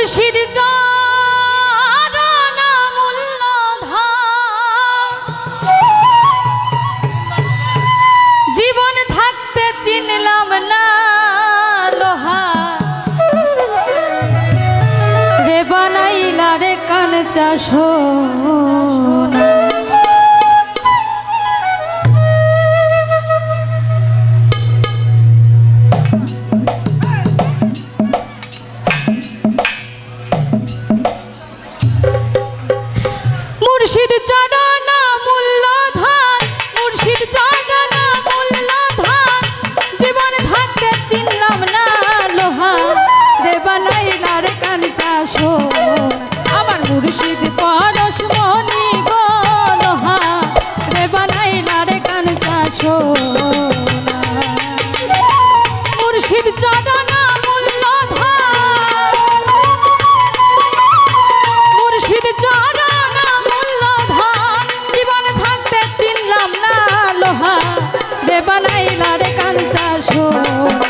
মুর্শিদ জীবন থাকতে চিনলাম না লোহা। রে বানাইলা রে কান চাষ। কাঞ্চা আমার মুর্শিদ পরশ মনি গো লোহা, রে বানাইলা রে কাঞ্চা সোনা মুর্শিদ চরণ জীবন থাকতে চিনলাম না লোহা, রে বানাইলা রে সোনা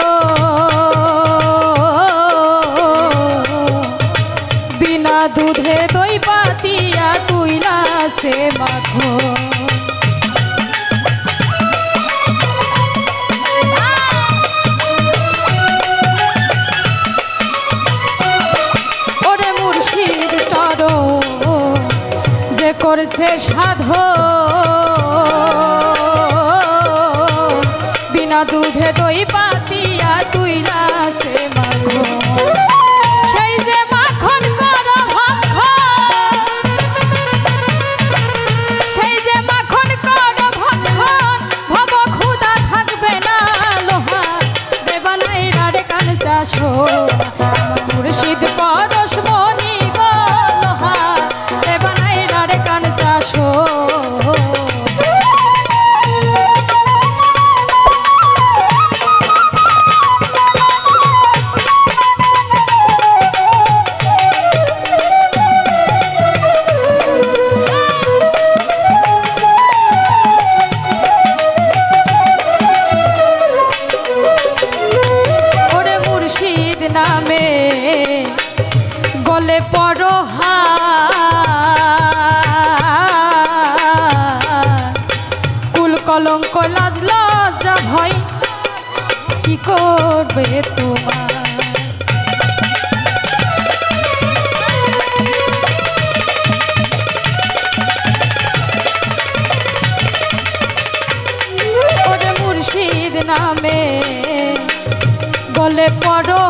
দুধে দই পাতিয়া তুইলা সে মাখো। ওরে মুর্শিদ চরণ, যে করছে সাধ বিনা দুধে দই পাতিয়া তুই নামে গলে পড়ো হা কুল কলঙ্ক লাজ লজ্জা ভয় কি করবে তোমার? বলে পড়ো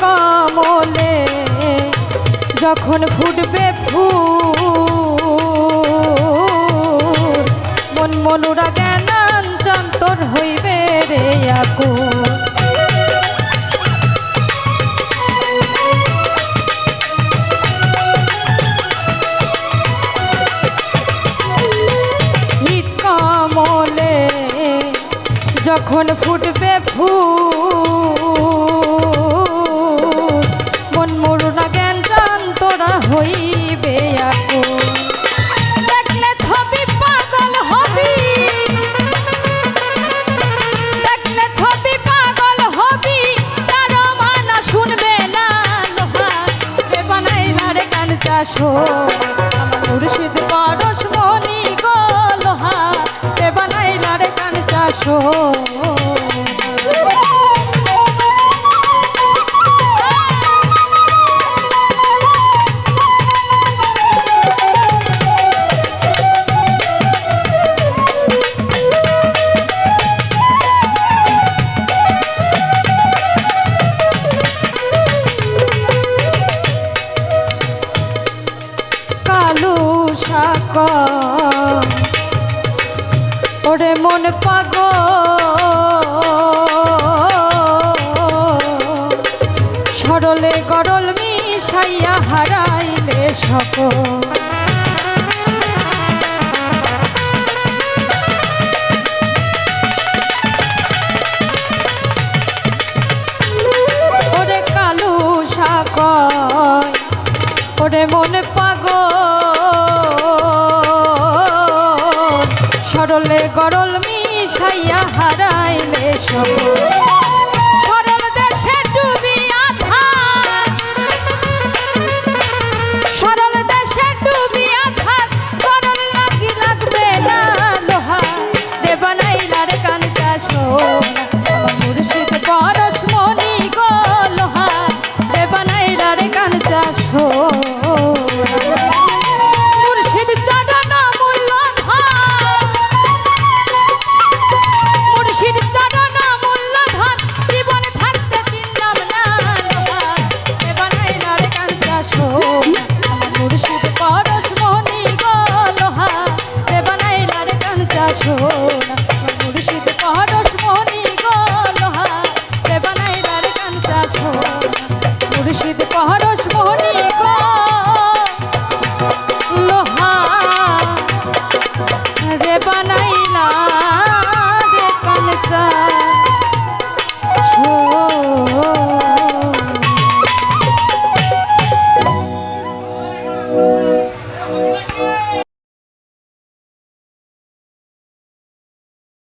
কমলে যখন ফুটবে হিত যখন ফুটবে ফুল মন মরুনা জ্ঞান জান তোরা হইবে। শোন আমার মুর্শিদ পারস মনি গো লোহা রে বানাইলা রে কাঞ্চা ওরে মন পাগ সরলে গরল মিশাইয়া হারাইলে সকল। ওরে কালু শাক ওরে মনে পাগ করল মিশাইয়া হারাইলে সব।